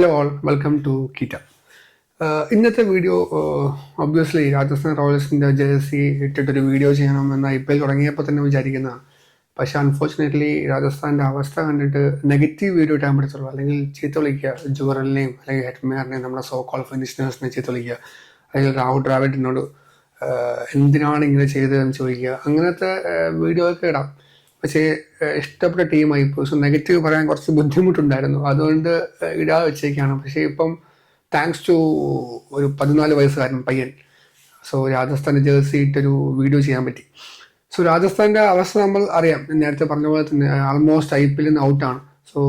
Hello all welcome to കീറ്റ ഇന്നത്തെ video obviously Rajasthan റോയൽസിന്റെ ജേഴ്സി ഇട്ടിട്ടൊരു വീഡിയോ ചെയ്യണമെന്ന് ഐ പി എൽ തുടങ്ങിയപ്പോൾ തന്നെ വിചാരിക്കുന്നതാണ് പക്ഷെ അൺഫോർച്ചുനേറ്റ്ലി രാജസ്ഥാന്റെ അവസ്ഥ കണ്ടിട്ട് നെഗറ്റീവ് വീഡിയോ ഇട്ടാൻ പറ്റത്തുള്ളൂ. അല്ലെങ്കിൽ ചീത്ത വിളിക്കുക ജുവറലിനെയും അല്ലെങ്കിൽ ഹെഡ്മേറിനെയും നമ്മുടെ സോ കോൾ ഫിനിഷേഴ്സിനെ ചീത്ത വിളിക്കുക. അല്ലെങ്കിൽ രാഹുൽ ഡ്രാവിഡിനോട് എന്തിനാണ് ഇങ്ങനെ ചെയ്തതെന്ന് ചോദിക്കുക. അങ്ങനത്തെ വീഡിയോ ഒക്കെ ഇടാം. പക്ഷേ ഇഷ്ടപ്പെട്ട ടീമായി. ഇപ്പോൾ സോ നെഗറ്റീവ് പറയാൻ കുറച്ച് ബുദ്ധിമുട്ടുണ്ടായിരുന്നു. അതുകൊണ്ട് ഇടാതെ വെച്ചേക്കാണ്. പക്ഷേ ഇപ്പം താങ്ക്സ് ടു ഒരു പതിനാല് വയസ്സുകാരൻ പയ്യൻ. സോ രാജസ്ഥാന്റെ ജേഴ്സി ഇട്ടൊരു വീഡിയോ ചെയ്യാൻ പറ്റി. സോ രാജസ്ഥാന്റെ അവസ്ഥ നമ്മൾ അറിയാം. നേരത്തെ പറഞ്ഞ പോലെ തന്നെ ആൾമോസ്റ്റ് ഐ പി എല്ലിൽ നിന്ന് ഔട്ടാണ് സോ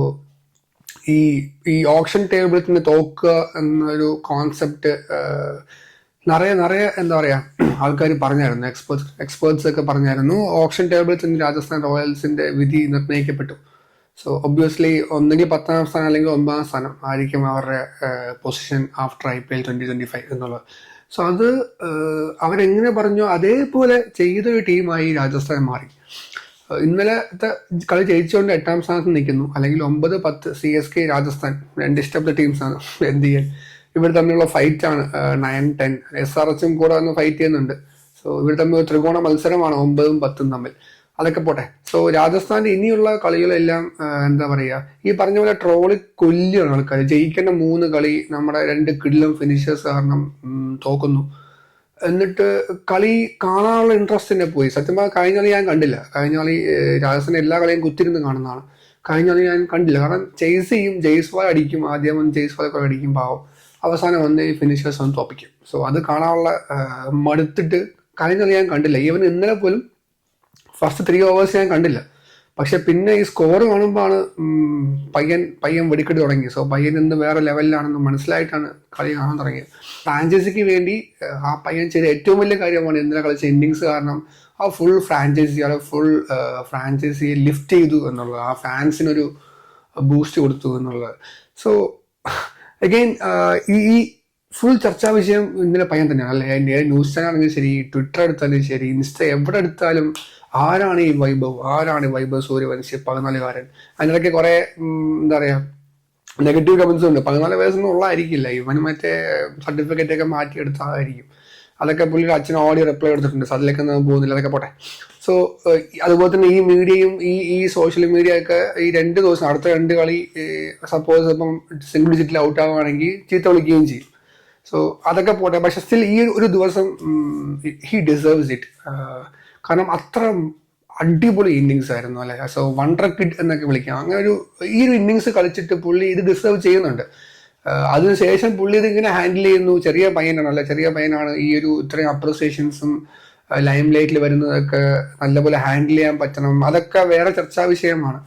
ഈ ഈ ഓപ്ഷൻ ടേബിളിൽ തന്നെ തോക്കുക എന്നൊരു കോൺസെപ്റ്റ് നിറയെ നിറയെ എന്താ പറയാ ആൾക്കാർ പറഞ്ഞായിരുന്നു എക്സ്പേർട്സ് എക്സ്പേർട്സ് ഒക്കെ പറഞ്ഞായിരുന്നു ഓപ്ഷൻ ടേബിൾസ് തന്നെ രാജസ്ഥാൻ റോയൽസിന്റെ വിധി നിർണയിക്കപ്പെട്ടു. സോ ഒബ്വിയസ്ലി ഒന്നെങ്കിൽ പത്താം സ്ഥാനം അല്ലെങ്കിൽ ഒമ്പതാം സ്ഥാനം ആയിരിക്കും അവരുടെ position after I P L twenty twenty five എന്നുള്ളത്. സോ അത് അവരെങ്ങനെ പറഞ്ഞോ? അതേപോലെ ചെയ്ത ഒരു ടീമായി രാജസ്ഥാൻ മാറി. ഇന്നലത്തെ കളി ജയിച്ചുകൊണ്ട് എട്ടാം സ്ഥാനത്ത് നിൽക്കുന്നു. അല്ലെങ്കിൽ ഒമ്പത് പത്ത് സി എസ് കെ രാജസ്ഥാൻ രണ്ട് ഇഷ്ടപ്പെട്ട ടീംസാണ് എന്ത് ചെയ്യാൻ? ഇവർ തമ്മിലുള്ള ഫൈറ്റ് ആണ് നയൻ ടെൻ എസ് ആർ എസും കൂടെ ഒന്ന് ഫൈറ്റ് ചെയ്യുന്നുണ്ട്. സോ ഇവർ തമ്മിൽ ത്രികോണ മത്സരമാണ് ഒമ്പതും പത്തും തമ്മിൽ. അതൊക്കെ പോട്ടെ. സോ രാജസ്ഥാന്റെ ഇനിയുള്ള കളികളെല്ലാം എന്താ പറയുക ഈ പറഞ്ഞ പോലെ ട്രോളി കൊല്ലുകയാണ് ആൾക്കാർ ജയിക്കേണ്ട മൂന്ന് കളി നമ്മുടെ രണ്ട് കിഡിലും ഫിനിഷേഴ്സ് കാരണം തോക്കുന്നു. എന്നിട്ട് കളി കാണാനുള്ള ഇൻട്രസ്റ്റ് തന്നെ പോയി. സത്യം പറഞ്ഞാൽ കഴിഞ്ഞ കളി ഞാൻ കണ്ടില്ല. കഴിഞ്ഞ കളി രാജസ്ഥാൻ എല്ലാ കളിയും കുത്തിരുന്ന് കാണുന്നതാണ്. കഴിഞ്ഞ കളി ഞാൻ കണ്ടില്ല. കാരണം ചെയ്സ് ചെയ്യും ജയ്സ്വാൾ അടിക്കും. ആദ്യം ജയ്സ്വാൾ ഒക്കെ അടിക്കും പാവം. അവസാനം വന്ന് ഈ ഫിനിഷേഴ്സ് വന്ന് തോപ്പിക്കും. സോ അത് കാണാനുള്ള മടുത്തിട്ട് കാര്യങ്ങൾ ഞാൻ കണ്ടില്ല. ഈവൻ ഇന്നലെ പോലും ഫസ്റ്റ് ത്രീ ഓവേഴ്സ് ഞാൻ കണ്ടില്ല. പക്ഷെ പിന്നെ ഈ സ്കോർ കാണുമ്പോൾ ആണ് പയ്യൻ പയ്യൻ വെടിക്കെട്ട് തുടങ്ങി. സോ പയ്യൻ ഇന്ന് വേറെ ലെവലിലാണെന്ന് മനസ്സിലായിട്ടാണ് കളി കാണാൻ തുടങ്ങിയത്. ഫ്രാഞ്ചൈസിക്ക് വേണ്ടി ആ പയ്യൻ ചെയ്ത ഏറ്റവും വലിയ കാര്യമാണ് ഇന്നലെ കളിച്ച ഇന്നിങ്സ് കാരണം ആ ഫുൾ ഫ്രാഞ്ചൈസി അല്ലെ ഫുൾ ഫ്രാഞ്ചൈസിയെ ലിഫ്റ്റ് ചെയ്തു എന്നുള്ളത് ആ ഫാൻസിനൊരു ബൂസ്റ്റ് കൊടുത്തു എന്നുള്ളത്. സോ അഗെയിൻ ഈ ഫുൾ ചർച്ചാ വിഷയം ഇന്നലെ പയ്യൻ തന്നെയാണ് അല്ലെ? ന്യൂസ് ചാനൽ ആണെങ്കിലും ശരി ട്വിറ്റർ എടുത്താലും ശരി ഇൻസ്റ്റ എവിടെ എടുത്താലും ആരാണ് ഈ വൈഭവ്? ആരാണ് വൈഭവ് സൂര്യവംശി പതിനാലുകാരൻ? അതിനിടയ്ക്ക് കുറെ എന്താ പറയാ നെഗറ്റീവ് കമൻസും ഉണ്ട്. പതിനാല് വയസ്സൊന്നും ഉള്ളതായിരിക്കില്ല. ഇവന് മറ്റേ സർട്ടിഫിക്കറ്റ് ഒക്കെ മാറ്റിയെടുത്തതായിരിക്കും അതൊക്കെ പുള്ളിയുടെ അച്ഛൻ ഓഡിയോ റിപ്ലൈ എടുത്തിട്ടുണ്ട്. സോ അതിലേക്കൊന്നും പോകുന്നില്ല. അതൊക്കെ പോട്ടെ. സോ അതുപോലെ തന്നെ ഈ മീഡിയയും ഈ ഈ സോഷ്യൽ മീഡിയ ഒക്കെ ഈ രണ്ട് ദിവസം അടുത്ത രണ്ട് കളി സപ്പോസ് ഇപ്പം സിംഗിൾ ഡിജിറ്റിൽ ഔട്ട് ആവുകയാണെങ്കിൽ ചീത്ത വിളിക്കുകയും ചെയ്യും. സോ അതൊക്കെ പോട്ടെ. പക്ഷെ സ്റ്റിൽ ഈ ഒരു ദിവസം ഹി ഡിസേർവ്സ് ഇറ്റ് കാരണം അത്ര അടിപൊളി ഇന്നിങ്സ് ആയിരുന്നു അല്ലെ? സോ വണ്ടർ കിഡ് എന്നൊക്കെ വിളിക്കാം. അങ്ങനെ ഒരു ഈ ഒരു ഇന്നിങ്സ് കളിച്ചിട്ട് പുള്ളി ഇത് ഡിസേർവ് ചെയ്യുന്നുണ്ട്. അതിനുശേഷം പുള്ളി ഇത് ഇങ്ങനെ ഹാൻഡിൽ ചെയ്യുന്നു. ചെറിയ പയ്യനാണ്. അല്ലെ ചെറിയ പയ്യനാണ്. ഈ ഒരു ഇത്രയും അപ്രിസിയേഷൻസും ലൈം ലൈറ്റിൽ വരുന്നതൊക്കെ നല്ലപോലെ ഹാൻഡിൽ ചെയ്യാൻ പറ്റണം. അതൊക്കെ വേറെ ചർച്ചാ വിഷയമാണ്.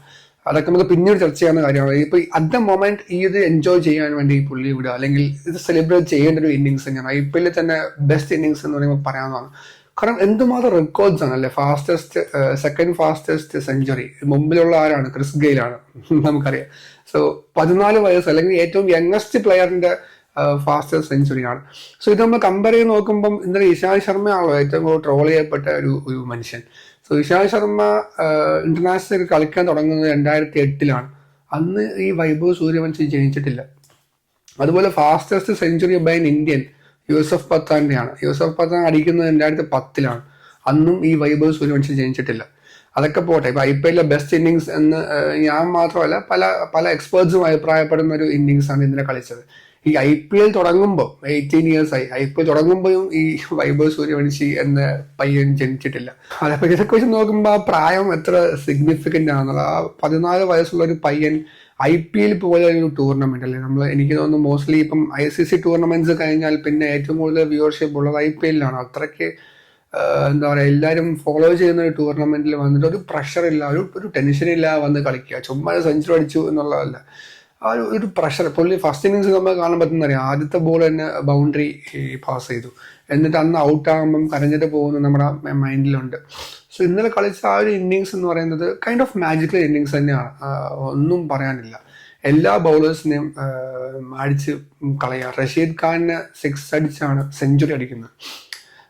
അതൊക്കെ നമുക്ക് പിന്നീട് ചർച്ച ചെയ്യാവുന്ന കാര്യമാണ്. ഇപ്പൊ അറ്റ് ദ മൊമെന്റ് ഈ ഇത് എൻജോയ് ചെയ്യാൻ വേണ്ടി പുള്ളി വിടുക. അല്ലെങ്കിൽ ഇത് സെലിബ്രേറ്റ് ചെയ്യേണ്ട ഒരു ഇന്നിങ്സ് തന്നെയാണ്. ഐ പി എല്ലിൽ തന്നെ ബെസ്റ്റ് ഇന്നിങ്സ് എന്ന് പറയുമ്പോൾ പറയാവുന്നതാണ്. കാരണം എന്തുമാത്രം റെക്കോർഡ്സ് ആണ് അല്ലെ? ഫാസ്റ്റസ്റ്റ് സെക്കൻഡ് ഫാസ്റ്റസ്റ്റ് സെഞ്ചുറി മുമ്പിലുള്ള ആരാണ്? ക്രിസ് ഗെയിലാണ് നമുക്കറിയാം. സോ പതിനാല് വയസ്സ് അല്ലെങ്കിൽ ഏറ്റവും യങ്ങസ്റ്റ് പ്ലെയറിന്റെ ഫാസ്റ്റസ്റ്റ് സെഞ്ചുറിയാണ് സോ ഇത് നമ്മൾ കമ്പയർ ചെയ്ത് നോക്കുമ്പം ഇന്നലെ ഇഷാന്ത് ശർമ്മയാണല്ലോ ഏറ്റവും കൂടുതൽ ട്രോൾ ചെയ്യപ്പെട്ട ഒരു ഒരു മനുഷ്യൻ. സോ ഇഷാന്ത് ശർമ്മ ഇന്റർനാഷണൽ കളിക്കാൻ തുടങ്ങുന്നത് രണ്ടായിരത്തി എട്ടിലാണ് അന്ന് ഈ വൈഭവ് സൂര്യവംശി ജനിച്ചിട്ടില്ല അതുപോലെ fastest century by Indian Yusuf പത്താന്റെയാണ് Yusuf Pathan അടിക്കുന്നത് രണ്ടായിരത്തി പത്തിലാണ്. അന്നും ഈ വൈഭവ് സൂര്യവംശി ജനിച്ചിട്ടില്ല അതൊക്കെ പോട്ടെ ഇപ്പൊ ഐ പി എല്ലിലെ ബെസ്റ്റ് ഇന്നിങ്സ് എന്ന് ഞാൻ മാത്രമല്ല പല പല എക്സ്പേർട്സും അഭിപ്രായപ്പെടുന്ന ഒരു ഇന്നിങ്സ് ആണ് ഇന്നലെ കളിച്ചത്. ഈ ഐ പി എൽ തുടങ്ങുമ്പോൾ എയ്റ്റീൻ ഇയേഴ്സ് ആയി. ഐ പി എൽ തുടങ്ങുമ്പോഴും ഈ വൈഭവ് സൂര്യവംശി എന്ന പയ്യൻ ജനിച്ചിട്ടില്ല. അതപ്പോ ഇതൊക്കെ വെച്ച് നോക്കുമ്പോൾ ആ പ്രായം എത്ര സിഗ്നിഫിക്കന്റ് ആണെന്നുള്ളത് ആ പതിനാല് വയസ്സുള്ള ഒരു പയ്യൻ ഐ പി എൽ പോലെ ഒരു ടൂർണമെന്റ് അല്ലേ? നമ്മൾ എനിക്ക് തോന്നുന്നു മോസ്റ്റ്ലി ഇപ്പം ഐ സി സി ടൂർണമെന്റ്സ് കഴിഞ്ഞാൽ പിന്നെ ഏറ്റവും കൂടുതൽ വ്യൂവർഷിപ്പ് ഉള്ളത് ഐ പി എല്ലിലാണ് അത്രയ്ക്ക് എന്താ പറയുക എല്ലാവരും ഫോളോ ചെയ്യുന്ന ഒരു ടൂർണമെന്റിൽ വന്നിട്ട് ഒരു പ്രഷർ ഇല്ല ഒരു ഒരു ഇല്ല വന്ന് കളിക്കുക. ചുമ്മാ സെഞ്ചുറി അടിച്ചു എന്നുള്ളതല്ല. ആ ഒരു ഒരു പ്രഷർ പുള്ളി ഫസ്റ്റ് ഇന്നിങ്സ് നമ്മൾ കാണാൻ പറ്റുന്ന അറിയാം. ആദ്യത്തെ ബോൾ തന്നെ ബൗണ്ടറി പാസ് ചെയ്തു. എന്നിട്ട് അന്ന് ഔട്ട് ആകുമ്പം കരഞ്ഞിട്ട് പോകുന്നത് നമ്മുടെ മൈൻഡിലുണ്ട് സോ ഇന്നലെ കളിച്ച ആ ഒരു ഇന്നിങ്സ് എന്ന് പറയുന്നത് കൈൻഡ് ഓഫ് മാജിക്കൽ ഇന്നിങ്സ് തന്നെയാണ്. ഒന്നും പറയാനില്ല. എല്ലാ ബൗളേഴ്സിനെയും അടിച്ച് കളയുക റഷീദ് ഖാനിന് സിക്സ് അടിച്ചാണ് സെഞ്ചുറി അടിക്കുന്നത്.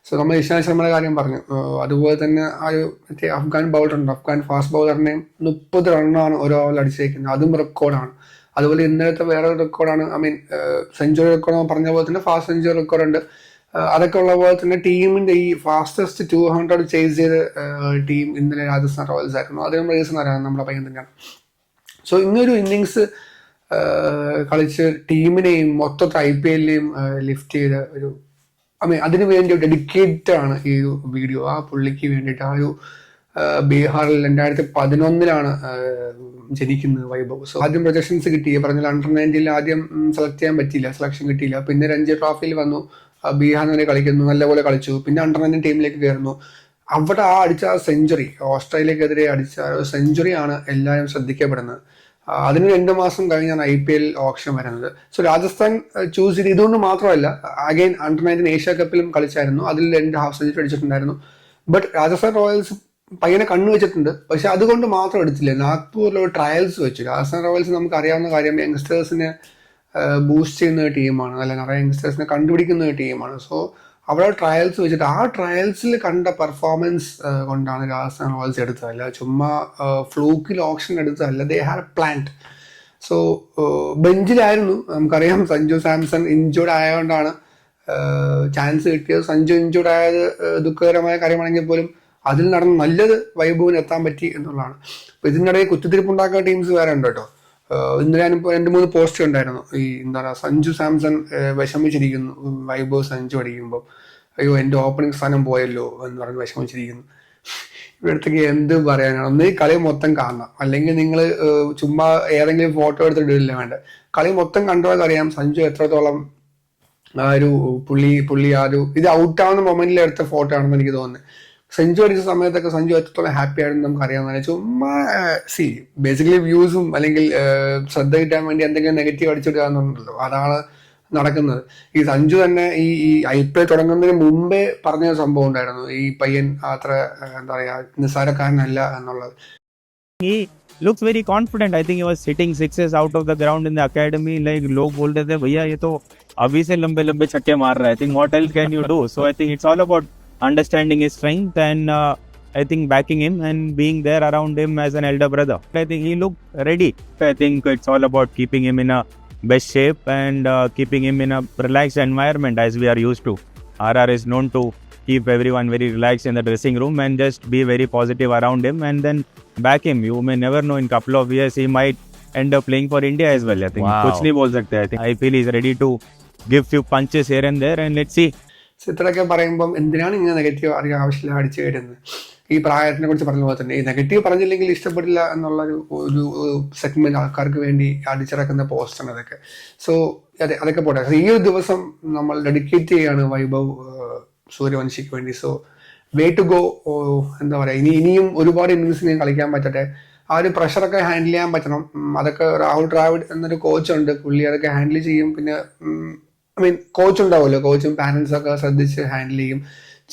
സോ നമ്മൾ ഇഷാന്ത് ശർമ്മയുടെ കാര്യം പറഞ്ഞു. അതുപോലെ തന്നെ ആ ഒരു മറ്റേ അഫ്ഗാൻ ബൗളർ ഉണ്ട്. അഫ്ഗാൻ ഫാസ്റ്റ് ബൗളറിനെയും മുപ്പത് റണ്ണാണ് ഓരോ ഓവറിൽ അടിച്ചേക്കുന്നത്. അതും റെക്കോർഡാണ് അതുപോലെ ഇന്നലത്തെ വേറെ റെക്കോർഡാണ് ഐ മീൻ സെഞ്ചുറി റെക്കോർഡ് പറഞ്ഞ പോലെ തന്നെ ഫാസ്റ്റ് സെഞ്ചുറി റെക്കോർഡ് ഉണ്ട് അതൊക്കെ ഉള്ള പോലെ തന്നെ ടീമിന്റെ ഈ ഫാസ്റ്റസ്റ്റ് ടു ഹൺഡ്രഡ് ചേസ് ചെയ്ത ടീം ഇന്നലെ രാജസ്ഥാൻ റോയൽസ് ആയിരുന്നു. അതിനും റീസൺ അറിയാം നമ്മുടെ പയ്യൻ തന്നെയാണ്. സോ ഇന്നൊരു ഇന്നിങ്സ് കളിച്ച് ടീമിനെയും മൊത്തത്തെ ഐ പി എല്ലിനെയും ലിഫ്റ്റ് ചെയ്ത ഒരു ഐ മീൻ അതിനു വേണ്ടി ഡെഡിക്കേറ്റഡ് ആണ് ഈ ഒരു വീഡിയോ ആ പുള്ളിക്ക് വേണ്ടിയിട്ട് ആ ഒരു ബീഹാറിൽ രണ്ടായിരത്തി പതിനൊന്നിലാണ് ജനിക്കുന്നത് വൈഭവ്. സോ ആദ്യം പ്രൊജക്ഷൻസ് കിട്ടി പറഞ്ഞ അണ്ടർ നയന്റീനിൽ ആദ്യം സെലക്ട് ചെയ്യാൻ പറ്റിയില്ല. സെലക്ഷൻ കിട്ടിയില്ല. പിന്നെ രഞ്ജി ട്രോഫിയിൽ വന്നു. ബീഹാർ തന്നെ കളിക്കുന്നു. നല്ലപോലെ കളിച്ചു. പിന്നെ അണ്ടർ നയന്റീൻ ടീമിലേക്ക് കയറുന്നു. അവിടെ ആ അടിച്ച ആ സെഞ്ചുറി ഓസ്ട്രേലിയക്കെതിരെ അടിച്ച ഒരു സെഞ്ചുറിയാണ് എല്ലാവരും ശ്രദ്ധിക്കപ്പെടുന്നത്. അതിന് രണ്ട് മാസം കഴിഞ്ഞാണ് ഐ പി എൽ ഓപ്ഷൻ വരുന്നത്. സോ രാജസ്ഥാൻ ചൂസ് ചെയ്ത് ഇതുകൊണ്ട് മാത്രമല്ല അഗൈൻ അണ്ടർ നയന്റീൻ ഏഷ്യ കപ്പിലും കളിച്ചായിരുന്നു. അതിൽ രണ്ട് ഹാഫ് സെഞ്ചുറി അടിച്ചിട്ടുണ്ടായിരുന്നു. ബട്ട് രാജസ്ഥാൻ റോയൽസ് പയ്യനെ കണ്ണു വെച്ചിട്ടുണ്ട്. പക്ഷെ അതുകൊണ്ട് മാത്രം എടുത്തില്ല. നാഗ്പൂരിൽ ട്രയൽസ് വെച്ചു. രാജസ്ഥാൻ റോയൽസ് നമുക്ക് അറിയാവുന്ന കാര്യം യങ്സ്റ്റേഴ്സിനെ ബൂസ്റ്റ് ചെയ്യുന്ന ടീമാണ് അല്ല നിറയെ യങ്സ്റ്റേഴ്സിനെ കണ്ടുപിടിക്കുന്ന ടീമാണ് സോ അവിടെ ട്രയൽസ് വെച്ചിട്ട് ആ ട്രയൽസിൽ കണ്ട പെർഫോമൻസ് കൊണ്ടാണ് രാജസ്ഥാൻ റോയൽസ് എടുത്തത് അല്ല ചുമ്മാ ഫ്ലൂക്കിൽ ഓപ്ഷൻ എടുത്തതല്ല. ദേ ഹാവ് പ്ലാന്റ് സോ ബെഞ്ചിലായിരുന്നു. നമുക്കറിയാം സഞ്ജു സാംസൺ ഇഞ്ചുർഡ് ആയതുകൊണ്ടാണ് ചാൻസ് കിട്ടിയത്. സഞ്ജു ഇഞ്ചുർഡ് ആയത് ദുഃഖകരമായ കാര്യമാണെങ്കിൽ പോലും അതിൽ നടന്ന നല്ലത് വൈഭവിന് എത്താൻ പറ്റി എന്നുള്ളതാണ്. അപ്പൊ ഇതിനിടയിൽ കുത്തിത്തിരിപ്പുണ്ടാക്കുന്ന ടീംസ് വേറെ ഉണ്ട് കേട്ടോ. ഏഹ്, ഇന്നലെ ഞാനിപ്പോൾ രണ്ട് മൂന്ന് പോസ്റ്റ് ഉണ്ടായിരുന്നു ഈ എന്താ പറയുക സഞ്ജു സാംസൺ വിഷമിച്ചിരിക്കുന്നു. വൈഭവ് സഞ്ജു അടിക്കുമ്പോൾ അയ്യോ എന്റെ ഓപ്പണിംഗ് സ്ഥാനം പോയല്ലോ എന്ന് പറഞ്ഞ് വിഷമിച്ചിരിക്കുന്നു. ഇവിടത്തേക്ക് എന്ത് പറയാനാണ് ഒന്ന് കളി മൊത്തം കാണണം. അല്ലെങ്കിൽ നിങ്ങൾ ചുമ്മാ ഏതെങ്കിലും ഫോട്ടോ എടുത്തിട്ടില്ല വേണ്ട. കളി മൊത്തം കണ്ടാൽ അറിയാം. സഞ്ജു എത്രത്തോളം ആ ഒരു പുള്ളി പുള്ളി ആ ഒരു ഇത് ഔട്ടാവുന്ന മൊമെന്റിൽ എടുത്ത ഫോട്ടോ ആണെന്ന് എനിക്ക് തോന്നുന്നത് സെഞ്ചു അടിച്ച സമയത്തൊക്കെ സഞ്ജു എത്രത്തോളം ഹാപ്പി ആണെന്ന് നമുക്ക് അറിയാവുന്നതാണ് ചുമ്മാ സി ബേസിക്കലി വ്യൂസും അല്ലെങ്കിൽ ആ, ശ്രദ്ധ കിട്ടാൻ വേണ്ടി എന്തെങ്കിലും നെഗറ്റീവ് അടിച്ചിടുക എന്നുണ്ടല്ലോ അതാണ് നടക്കുന്നത് ഈ സഞ്ജു തന്നെ ഈ ഈ ഐ പി എൽ തുടങ്ങുന്നതിന് മുമ്പേ പറഞ്ഞ ഒരു സംഭവം ഉണ്ടായിരുന്നു ഈ പയ്യൻ അത്ര ആ, എന്താ പറയാ നിസ്സാരക്കാരനല്ല എന്നുള്ളത് he looks very confident. I think he was hitting sixes out of the ground in the academy. Like लोग बोलते थे भैया ये तो अभी से लंबे लंबे छक्के मार रहा है. I think what else can you do? So I think it's all about understanding his strength and uh, I think backing him and being there around him as an elder brother. I think he looked ready. I think it's all about keeping him in a best shape and uh, keeping him in a relaxed environment as we are used to. RR is known to keep everyone very relaxed in the dressing room and just be very positive around him and then back him. You may never know in couple of years he might end up playing for India as well. I think Wow. कुछ नहीं बोल सकते. I think I feel he's ready to give few punches here and there and let's see. So ഇത്രയൊക്കെ പറയുമ്പം എന്തിനാണ് ഇങ്ങനെ negative അറിയാൻ ആവശ്യമില്ല അടിച്ചു കയറ്റുന്നത് ഈ പ്രായത്തിനെ കുറിച്ച് പറഞ്ഞ പോലെ തന്നെ ഈ നെഗറ്റീവ് പറഞ്ഞില്ലെങ്കിൽ ഇഷ്ടപ്പെടില്ല എന്നുള്ള ഒരു ഒരു സെഗ്മെന്റ് ആൾക്കാർക്ക് വേണ്ടി അടിച്ചിറക്കുന്ന പോസ്റ്റാണ് അതൊക്കെ. സോ അതെ അതൊക്കെ പോട്ടെ. ഈ ഒരു ദിവസം നമ്മൾ ഡെഡിക്കേറ്റ് ചെയ്യാണ് വൈഭവ് സൂര്യവംശിക്ക് വേണ്ടി. സോ വേ ടു ഗോ എന്താ പറയാ ഇനി ഇനിയും ഒരുപാട് ഇന്നിങ്സ് ഇനിയും കളിക്കാൻ പറ്റട്ടെ. ആ ഒരു പ്രഷറൊക്കെ ഹാൻഡിൽ ചെയ്യാൻ പറ്റണം. അതൊക്കെ രാഹുൽ ദ്രാവിഡ് എന്നൊരു കോച്ചുണ്ട് പുള്ളി അതൊക്കെ ഹാൻഡിൽ ചെയ്യും. പിന്നെ ഐ മീൻ കോച്ച് ഉണ്ടാവുമല്ലോ. കോച്ചും പാരൻസ് ഒക്കെ ശ്രദ്ധിച്ച് ഹാൻഡിൽ ചെയ്യും.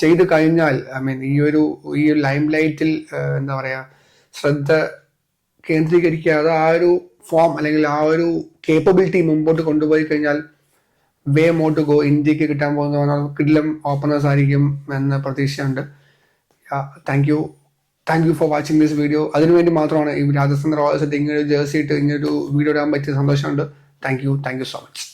ചെയ്ത് കഴിഞ്ഞാൽ ഐ മീൻ ഈ ഒരു ഈ ഒരു ലൈം ലൈറ്റിൽ എന്താ പറയാ ശ്രദ്ധ കേന്ദ്രീകരിക്കാതെ ആ ഒരു ഫോം അല്ലെങ്കിൽ ആ ഒരു കേപ്പബിലിറ്റി മുമ്പോട്ട് കൊണ്ടുപോയി കഴിഞ്ഞാൽ വേ മോട്ട് ഗോ ഇന്ത്യയ്ക്ക് കിട്ടാൻ പോകുന്ന കിഡിലം ഓപ്പണേഴ്സ് ആയിരിക്കും എന്ന പ്രതീക്ഷയുണ്ട്. Thank you thank you for watching this video അതിനുവേണ്ടി മാത്രമാണ് ഈ രാജസ്ഥാൻ റോയൽസ് ഇങ്ങനെ ഒരു ജേഴ്സി ഇട്ട് ഇങ്ങനെ ഒരു വീഡിയോ ഇടാൻ പറ്റിയ സന്തോഷമുണ്ട്. Thank you thank you so much